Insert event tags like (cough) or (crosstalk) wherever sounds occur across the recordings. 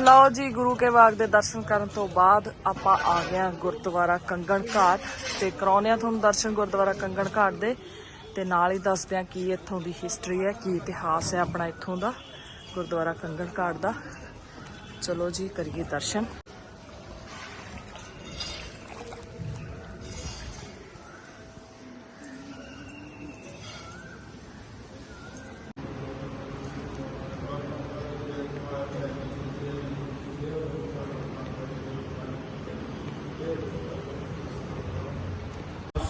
ਲਓ ਜੀ, ਗੁਰੂ ਕੇ ਬਾਗ ਦੇ ਦਰਸ਼ਨ ਕਰਨ ਤੋਂ ਬਾਅਦ ਆਪਾਂ ਆ ਗਏ ਹਾਂ ਗੁਰਦੁਆਰਾ ਕੰਗਣ ਘਾਟ ਤੇ ਕਰਾਉਨੇ ਆ ਤੁਹਾਨੂੰ ਦਰਸ਼ਨ ਗੁਰਦੁਆਰਾ ਕੰਗਣ ਘਾਟ ਦੇ ਤੇ ਨਾਲ ਹੀ ਦੱਸਦੇ ਆ ਕੀ ਇੱਥੋਂ ਦੀ ਹਿਸਟਰੀ ਹੈ, ਕੀ ਇਤਿਹਾਸ ਹੈ ਆਪਣਾ ਇੱਥੋਂ ਦਾ ਗੁਰਦੁਆਰਾ ਕੰਗਣ ਘਾਟ ਦਾ। ਚਲੋ ਜੀ, ਕਰੀਏ ਦਰਸ਼ਨ।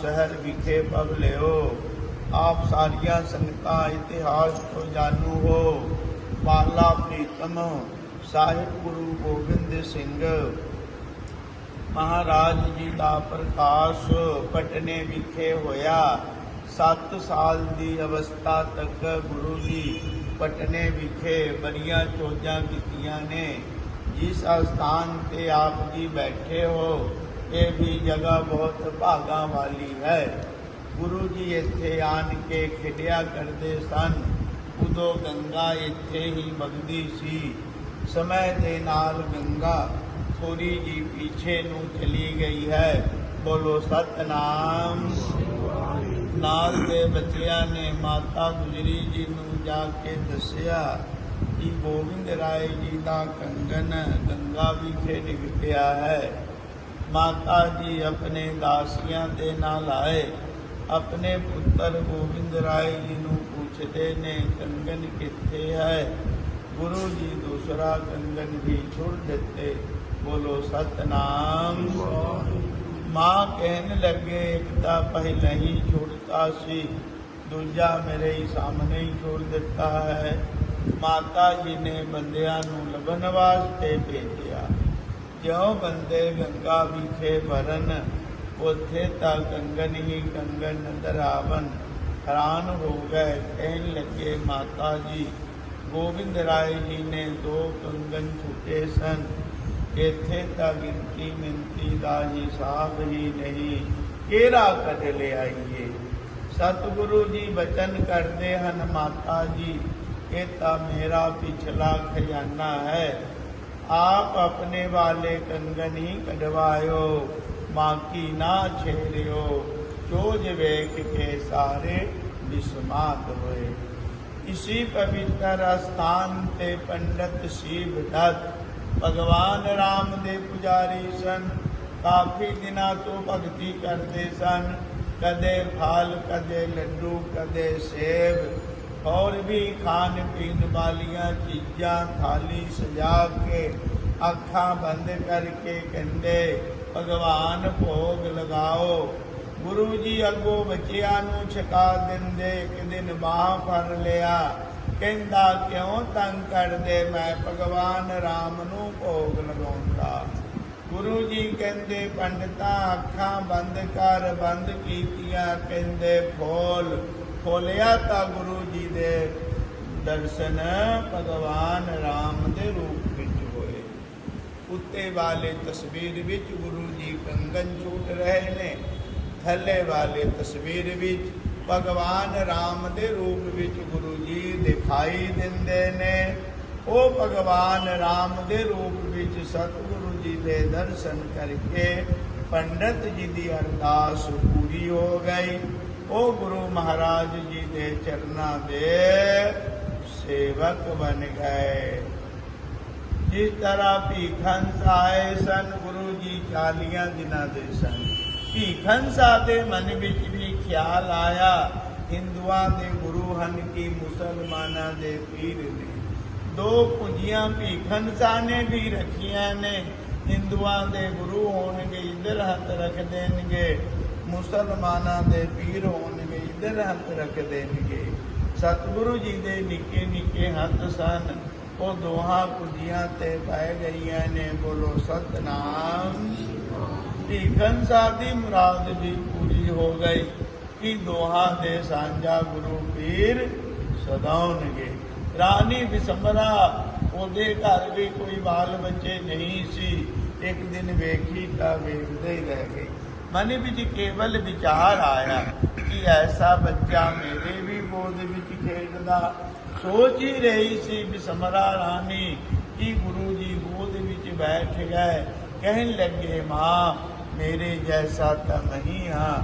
ਸ਼ਹਿਰ ਵਿਖੇ ਪਗ ਲਿਓ। ਆਪ ਸਾਰੀਆਂ ਸੰਗਤਾਂ ਇਤਿਹਾਸ ਤੋਂ ਜਾਣੂ ਹੋ। ਪਾਲਾ ਪ੍ਰੀਤਮ ਸਾਹਿਬ ਗੁਰੂ ਗੋਬਿੰਦ ਸਿੰਘ। ਮਹਾਰਾਜ ਜੀ ਦਾ ਪ੍ਰਕਾਸ਼ ਪਟਨੇ ਵਿਖੇ ਹੋਇਆ। 7 ਸਾਲ ਦੀ ਅਵਸਥਾ ਤੱਕ ਗੁਰੂ ਜੀ ਪਟਨੇ ਵਿਖੇ ਬੜੀਆਂ ਚੋਜਾਂ ਕੀਤੀਆਂ ਨੇ। ਜਿਸ ਅਸਥਾਨ ਤੇ ਆਪ ਜੀ ਬੈਠੇ ਹੋ ਇਹ ਵੀ ਜਗ੍ਹਾ ਬਹੁਤ ਭਾਗਾਂ ਵਾਲੀ ਹੈ। ਗੁਰੂ ਜੀ ਇੱਥੇ ਆਣ ਕੇ ਖੇਡਿਆ ਕਰਦੇ ਸਨ। ਉਦੋਂ ਗੰਗਾ ਇੱਥੇ ਹੀ ਵਗਦੀ ਸੀ। ਸਮੇਂ ਦੇ ਨਾਲ ਗੰਗਾ ਥੋੜੀ ਜੀ ਪਿੱਛੇ ਨੂੰ ਚਲੀ ਗਈ ਹੈ। ਬੋਲੋ, ਸਤਨਾਮ। ਨਾਲ ਦੇ ਬੱਚਿਆਂ ਨੇ ਮਾਤਾ ਗੁਜਰੀ ਜੀ ਨੂੰ ਜਾ ਕੇ ਦੱਸਿਆ ਕਿ ਗੋਬਿੰਦ ਰਾਏ ਜੀ ਦਾ ਕੰਗਨ ਗੰਗਾ ਵਿਖੇ ਡਿੱਗ ਪਿਆ ਹੈ। ਮਾਤਾ ਜੀ ਆਪਣੇ ਦਾਸੀਆਂ ਦੇ ਨਾਲ ਆਏ। ਆਪਣੇ ਪੁੱਤਰ ਗੋਬਿੰਦ ਰਾਏ ਜੀ ਨੂੰ ਪੁੱਛਦੇ ਨੇ ਕੰਗਨ ਕਿੱਥੇ ਹੈ? ਗੁਰੂ ਜੀ ਦੂਸਰਾ ਕੰਗਨ ਵੀ ਛੁੜ ਦਿੱਤੇ। ਬੋਲੋ, ਸਤਨਾਮ। ਮਾਂ ਕਹਿਣ ਲੱਗੇ, ਇੱਕ ਤਾਂ ਪਹਿਲਾਂ ਹੀ ਛੁੜਤਾ ਸੀ, ਦੂਜਾ ਮੇਰੇ ਹੀ ਸਾਹਮਣੇ ਹੀ ਛੋੜ ਦਿੱਤਾ ਹੈ। ਮਾਤਾ ਜੀ ਨੇ ਬੰਦਿਆਂ ਨੂੰ ਲੱਭਣ ਵਾਸਤੇ ਭੇਜਿਆ। ਜਿਉਂ ਬੰਦੇ ਗੰਗਾ ਵਿਖੇ ਵਰਨ, ਉੱਥੇ ਤਾਂ ਕੰਗਨ ਹੀ ਕੰਗਨ ਨਜ਼ਰ ਆਵਨ ਹੈਰਾਨ ਹੋ ਗਏ, ਕਹਿਣ ਲੱਗੇ, ਮਾਤਾ ਜੀ, ਗੋਬਿੰਦ ਰਾਏ ਜੀ ਨੇ ਦੋ ਕੰਗਨ ਛੁੱਟੇ ਸਨ। ਇੱਥੇ ਤਾਂ ਗਿਣਤੀ ਮਿੰਤੀ ਦਾ ਹਿਸਾਬ ਹੀ ਨਹੀਂ, ਕਿਹੜਾ ਕੱਢ ਲਿਆਈਏ ਸਤਿਗੁਰੂ ਜੀ ਬਚਨ ਕਰਦੇ ਹਨ, ਮਾਤਾ ਜੀ, ਇਹ ਤਾਂ ਮੇਰਾ ਪਿਛਲਾ ਖਜ਼ਾਨਾ ਹੈ। ਆਪ ਆਪਣੇ ਵਾਲੇ ਕੰਗਨ ਹੀ ਕਢਵਾਇਓ ਬਾਕੀ ਨਾ ਛੇੜਿਓ ਚੋਜ ਵੇਖ ਕੇ ਸਾਰੇ ਵਿਸਮਾਤ ਹੋਏ। ਇਸੀ ਪਵਿੱਤਰ ਸਥਾਨ ਤੇ ਪੰਡਤ ਸ਼ਿਵ ਦੱਤ, ਭਗਵਾਨ ਰਾਮ ਦੇ ਪੁਜਾਰੀ ਸਨ। ਕਾਫੀ ਦਿਨਾਂ ਤੋਂ ਭਗਤੀ ਕਰਦੇ ਸਨ। ਕਦੇ ਫਲ, ਕਦੇ ਲੱਡੂ, ਕਦੇ ਸੇਬ ਔਰ ਵੀ ਖਾਣ ਪੀਣ ਵਾਲੀਆਂ ਚੀਜ਼ਾਂ ਥਾਲੀ ਸਜਾ ਕੇ ਅੱਖਾਂ ਬੰਦ ਕਰਕੇ ਕਹਿੰਦੇ, ਭਗਵਾਨ ਭੋਗ ਲਗਾਓ। ਗੁਰੂ ਜੀ ਅੱਗੋਂ ਬੱਚਿਆਂ ਨੂੰ ਛਕਾ ਦਿੰਦੇ, ਇੱਕ ਦਿਨ ਬਾਹ ਫੜ ਲਿਆ। ਕਹਿੰਦਾ, ਕਿਉਂ ਤੰਗ ਕਰਦੇ? ਮੈਂ ਭਗਵਾਨ ਰਾਮ ਨੂੰ ਭੋਗ ਲਗਾਉਂਦਾ। ਗੁਰੂ ਜੀ ਕਹਿੰਦੇ, ਪੰਡਤਾਂ ਅੱਖਾਂ ਬੰਦ ਕਰ, ਬੰਦ ਕੀਤੀਆਂ। ਕਹਿੰਦੇ ਖੋਲ ਖੋਲਿਆ ਤਾਂ ਗੁਰੂ ਜੀ ਦੇ ਦਰਸ਼ਨ ਭਗਵਾਨ ਰਾਮ ਦੇ ਰੂਪ ਵਿੱਚ ਹੋਏ। ਉੱਤੇ ਵਾਲੇ ਤਸਵੀਰ ਵਿੱਚ ਗੁਰੂ ਜੀ ਕੰਗਨ ਛੂਟ ਰਹੇ ਨੇ। ਥੱਲੇ ਵਾਲੇ ਤਸਵੀਰ ਵਿੱਚ ਭਗਵਾਨ ਰਾਮ ਦੇ ਰੂਪ ਵਿੱਚ ਗੁਰੂ ਜੀ ਦਿਖਾਈ ਦਿੰਦੇ ਨੇ। ਉਹ ਭਗਵਾਨ ਰਾਮ ਦੇ ਰੂਪ ਵਿੱਚ ਸਤਿਗੁਰੂ ਜੀ ਦੇ ਦਰਸ਼ਨ ਕਰਕੇ ਪੰਡਤ ਜੀ ਦੀ ਅਰਦਾਸ ਪੂਰੀ ਹੋ ਗਈ। ਉਹ ਗੁਰੂ ਮਹਾਰਾਜ ਜੀ ਦੇ ਚਰਨਾਂ ਦੇ ਸੇਵਕ ਬਣ ਗਏ। ਜਿਸ ਤਰ੍ਹਾਂ ਭੀਖਨ ਆਏ ਸਨ, ਗੁਰੂ ਜੀ 40 ਦਿਨਾਂ ਦੇ ਸਨ। ਭੀਖਨ ਦੇ ਮਨ ਵਿੱਚ ਵੀ ਖਿਆਲ ਆਇਆ, ਹਿੰਦੂਆਂ ਦੇ ਗੁਰੂ ਹਨ ਕਿ ਮੁਸਲਮਾਨਾਂ ਦੇ ਪੀਰ ਨੇ। ਦੋ ਪੁੰਜੀਆਂ ਭੀਖਨ ਨੇ ਵੀ ਰੱਖੀਆਂ ਨੇ, ਹਿੰਦੂਆਂ ਦੇ ਗੁਰੂ ਹੋਣਗੇ, ਇਧਰ ਹੱਥ ਰੱਖ ਦੇਣਗੇ। ਮੁਸਲਮਾਨਾਂ ਦੇ ਪੀਰ ਹੋਣਗੇ ਇਧਰ ਹੱਥ ਰੱਖ ਦੇਣਗੇ। ਸਤਿਗੁਰੂ ਜੀ ਦੇ ਨਿੱਕੇ ਨਿੱਕੇ ਹੱਥ ਸਨ। ਉਹ ਦੋਹਾਂ ਪੁੰਜੀਆਂ ਤੇ ਪੈ ਗਈਆਂ ਨੇ। ਬੋਲੋ, ਸਤਨਾਮ। ਭੀਖਨ ਸਾਹਿਬ ਦੀ ਮੁਰਾਦ ਵੀ ਪੂਰੀ ਹੋ ਗਈ ਕਿ ਦੋਹਾਂ ਦੇ ਸਾਂਝਾ ਗੁਰੂ ਪੀਰ ਸਦਾਉਣਗੇ ਰਾਣੀ ਬਿਸਮਰਾ ਉਹਦੇ ਘਰ ਵੀ ਕੋਈ ਬਾਲ ਬੱਚੇ ਨਹੀਂ ਸੀ। ਇੱਕ ਦਿਨ ਵੇਖੀ ਤਾਂ ਵੇਖਦੇ ਹੀ ਰਹਿ ਗਈ ਮਨ ਵਿੱਚ ਕੇਵਲ ਵਿਚਾਰ ਆਇਆ ਕਿ ਐਸਾ ਬੱਚਾ ਮੇਰੇ ਵੀ ਗੋਦ ਵਿੱਚ ਖੇਡਦਾ। ਸੋਚ ਹੀ ਰਹੀ ਸੀ ਬਿਸਮਰਾ ਰਾਣੀ ਕਿ ਗੁਰੂ ਜੀ ਗੋਦ ਵਿੱਚ ਬੈਠ ਗਏ। ਕਹਿਣ ਲੱਗੇ, ਮਾਂ, ਮੇਰੇ ਜੈਸਾ ਤਾਂ ਨਹੀਂ ਹਾਂ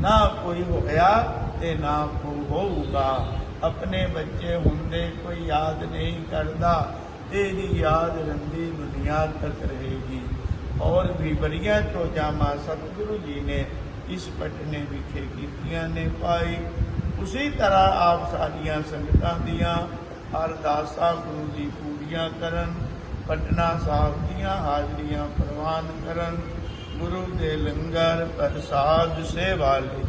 ਨਾ ਕੋਈ ਹੋਇਆ ਤੇ ਨਾ ਕੋਈ ਹੋਊਗਾ। ਆਪਣੇ ਬੱਚੇ ਹੁੰਦੇ ਕੋਈ ਯਾਦ ਨਹੀਂ ਕਰਦਾ। ਤੇਰੀ ਯਾਦ ਰੰਦੀ ਦੁਨੀਆ ਤੱਕ ਰਹੇਗੀ। ਔਰ ਵੀ ਬੜੀਆਂ ਚੋਜਾਮਾ ਸਤਿਗੁਰੂ ਜੀ ਨੇ ਇਸ ਪਟਨੇ ਵਿਖੇ ਕੀਤੀਆਂ ਨੇ ਪਾਈ ਉਸੇ ਤਰ੍ਹਾਂ ਆਪ ਸਾਡੀਆਂ ਸੰਗਤਾਂ ਦੀਆਂ ਅਰਦਾਸਾਂ ਗੁਰੂ ਜੀ ਪੂਰੀਆਂ ਕਰਨ, ਪਟਨਾ ਸਾਹਿਬ ਦੀਆਂ ਹਾਜ਼ਰੀਆਂ ਪ੍ਰਵਾਨ ਕਰਨ, ਗੁਰੂ ਦੇ ਲੰਗਰ ਪ੍ਰਸਾਦ ਸੇਵਾ ਲਈ।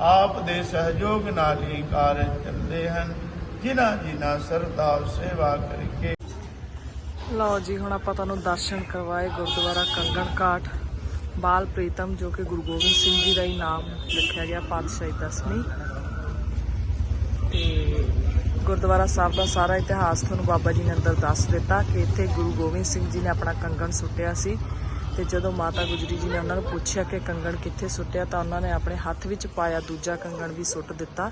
ਆਪ ਦੇ ਸਹਿਯੋਗ ਨਾਲ ਹੀ ਕਾਰਜ ਚੱਲਦੇ ਹਨ ਜਿਨ੍ਹਾਂ ਜਿਨ੍ਹਾਂ ਸਰਦਾਰ ਸੇਵਾ ਕਰਕੇ ਲਓ ਜੀ, ਹੁਣ ਆਪਾਂ ਤੁਹਾਨੂੰ ਦਰਸ਼ਨ ਕਰਵਾਏ ਗੁਰਦੁਆਰਾ ਕੰਗਣ ਘਾਟ, ਬਾਲ ਪ੍ਰੀਤਮ, ਜੋ ਕਿ ਗੁਰੂ ਗੋਬਿੰਦ ਸਿੰਘ ਜੀ ਦਾ ਹੀ ਨਾਮ ਰੱਖਿਆ ਗਿਆ, ਪਾਤਸ਼ਾਹੀ ਦਸਵੀਂ। ਤੇ ਗੁਰਦੁਆਰਾ ਸਾਹਿਬ ਦਾ ਸਾਰਾ ਇਤਿਹਾਸ ਤੁਹਾਨੂੰ ਬਾਬਾ ਜੀ ਨੇ ਅੰਦਰ ਦੱਸ ਦਿੱਤਾ ਕਿ ਇੱਥੇ ਗੁਰੂ ਗੋਬਿੰਦ ਸਿੰਘ ਜੀ ਨੇ ਆਪਣਾ ਕੰਗਣ ਸੁੱਟਿਆ ਸੀ। ਤੇ ਜਦੋਂ ਮਾਤਾ ਗੁਜਰੀ ਜੀ ਨੇ ਉਹਨਾਂ ਨੂੰ ਪੁੱਛਿਆ ਕਿ ਕੰਗਣ ਕਿੱਥੇ ਸੁੱਟਿਆ, ਤਾਂ ਉਹਨਾਂ ਨੇ ਆਪਣੇ ਹੱਥ ਵਿੱਚ ਪਾਇਆ ਦੂਜਾ ਕੰਗਣ ਵੀ ਸੁੱਟ ਦਿੱਤਾ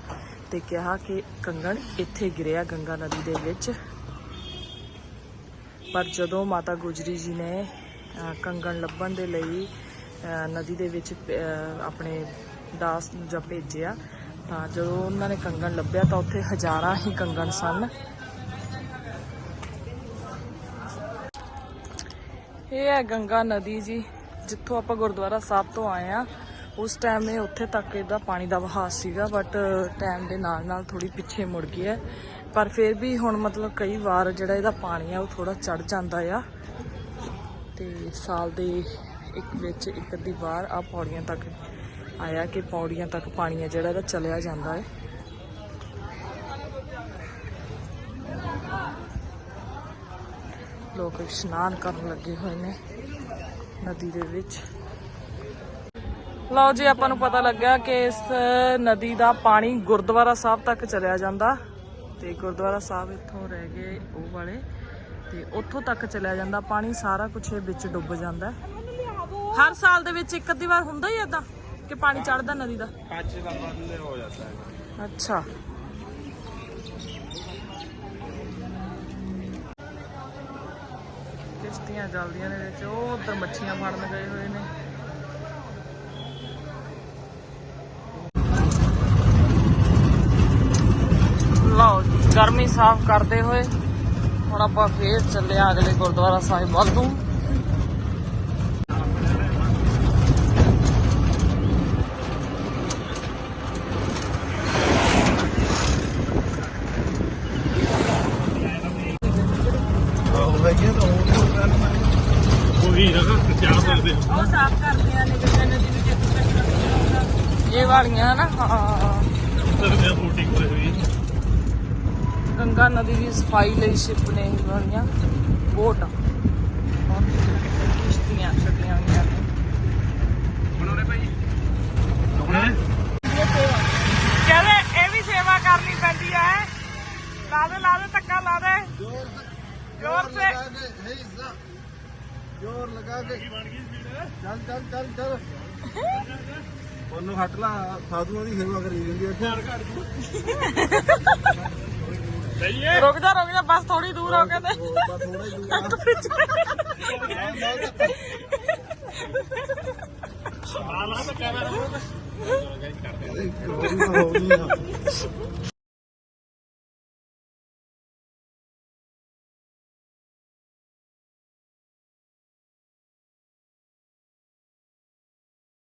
ਤੇ ਕਿਹਾ ਕਿ ਕੰਗਣ ਇੱਥੇ ਗਿਰਿਆ ਗੰਗਾ ਨਦੀ ਦੇ ਵਿੱਚ। ਪਰ ਜਦੋਂ ਮਾਤਾ ਗੁਜਰੀ ਜੀ ਨੇ ਕੰਗਣ ਲੱਭਣ ਦੇ ਲਈ ਨਦੀ ਦੇ ਵਿੱਚ ਆਪਣੇ ਦਾਸ ਨੂੰ ਜਾਂ ਭੇਜਿਆ, ਤਾਂ ਜਦੋਂ ਉਹਨਾਂ ਨੇ ਕੰਗਣ ਲੱਭਿਆ ਤਾਂ ਉੱਥੇ ਹਜ਼ਾਰਾਂ ਹੀ ਕੰਗਣ ਸਨ। ਇਹ ਹੈ ਗੰਗਾ ਨਦੀ ਜੀ, ਜਿੱਥੋਂ ਆਪਾਂ ਗੁਰਦੁਆਰਾ ਸਾਹਿਬ ਤੋਂ ਆਏ ਆ ਉਸ ਟਾਈਮ ਇਹ ਉੱਥੇ ਤੱਕ ਇਹਦਾ ਪਾਣੀ ਦਾ ਵਹਾਅ ਸੀਗਾ ਬਟ ਟਾਈਮ ਦੇ ਨਾਲ ਨਾਲ ਥੋੜੀ ਪਿੱਛੇ ਮੁੜ ਗਈ ਹੈ। ਪਰ ਫਿਰ ਵੀ ਹੁਣ ਮਤਲਬ ਕਈ ਵਾਰ ਜਿਹੜਾ ਇਹਦਾ ਪਾਣੀ ਆ ਉਹ ਥੋੜਾ ਚੜ ਜਾਂਦਾ ਆ। ਤੇ ਸਾਲ ਦੇ ਇੱਕ ਵਿੱਚ ਇੱਕ ਅੱਧੀ ਵਾਰ ਆ ਪੌੜੀਆਂ ਤੱਕ ਆਇਆ ਕਿ ਪੌੜੀਆਂ ਤੱਕ ਪਾਣੀ ਆ ਜਿਹੜਾ ਇਹਦਾ ਚਲਿਆ ਜਾਂਦਾ ਹੈ। ਲੋਕ ਇਸ਼ਨਾਨ ਕਰਨ ਲੱਗੇ ਹੋਏ ਨੇ ਨਦੀ ਦੇ ਵਿੱਚ। ਲਓ ਜੀ, ਆਪਾਂ ਨੂੰ ਪਤਾ ਲੱਗਾ ਕਿ ਇਸ ਨਦੀ ਦਾ ਪਾਣੀ ਗੁਰਦੁਆਰਾ ਸਾਹਿਬ ਤੱਕ ਚਲਿਆ ਜਾਂਦਾ। ਤੇ ਗੁਰਦੁਆਰਾ ਸਾਹਿਬ ਇੱਥੋਂ ਰਹਿ ਗਏ ਉਹ ਵਾਲੇ। ਤੇ ਉੱਥੋਂ ਤੱਕ ਚਲਿਆ ਜਾਂਦਾ ਪਾਣੀ ਸਾਰਾ ਕੁਝ ਵਿੱਚ ਡੁੱਬ ਜਾਂਦਾ। ਹਰ ਸਾਲ ਦੇ ਵਿੱਚ ਇੱਕ ਅੱਧੀ ਵਾਰ ਹੁੰਦਾ ਹੀ ਇਦਾਂ ਕਿ ਪਾਣੀ ਚੜਦਾ ਨਦੀ ਦਾ? ਅੱਛਾ। ਕਿਸ਼ਤੀਆਂ ਚੱਲਦੀਆਂ ਨੇ ਵਿੱਚ ਉਹ ਉਧਰ ਮੱਛੀਆਂ ਫੜਨ ਗਏ ਹੋਏ ਨੇ। ਸਾਫ਼ ਕਰਦੇ ਹੋਏ ਹੁਣ ਆਪਾਂ ਫੇਰ ਚੱਲੇ ਅਗਲੇ ਗੁਰਦੁਆਰਾ ਸਾਹਿਬ ਵੱਲ ਨੂੰ। ਇਹ ਵਾਲੀਆਂ ਨਾ ਹਾਂ। ਸਰ ਮੈਂ ਫੋਟੀ ਗੰਗਾ ਨਦੀ ਦੀ ਸਫ਼ਾਈ ਲਈ ਸ਼ਿਪ ਨੇ ਬਣੀਆਂ ਬੋਟਾਂ। ਲਾ ਦੇ ਜ਼ੋਰ ਲਗਾ ਕੇ ਚੱਲ ਚੱਲ ਚੱਲ ਚੱਲ। ਉਹਨੂੰ ਹਟ ਸਾਧੂਆਂ ਦੀ ਸੇਵਾ ਕਰੀ ਜਾਂਦੀ ਹੈ ਘਰ ਘਰ ਇੱਥੇ ਰੁਕ ਜਾ ਰੁਕ ਜਾ ਬਸ ਥੋੜੀ ਦੂਰ ਹੋ ਕੇ ਤੇ ਬਸ ਥੋੜਾ ਹੀ ਦੂਰ ਆ। (laughs) ਹੋ ਗਈ ਆ।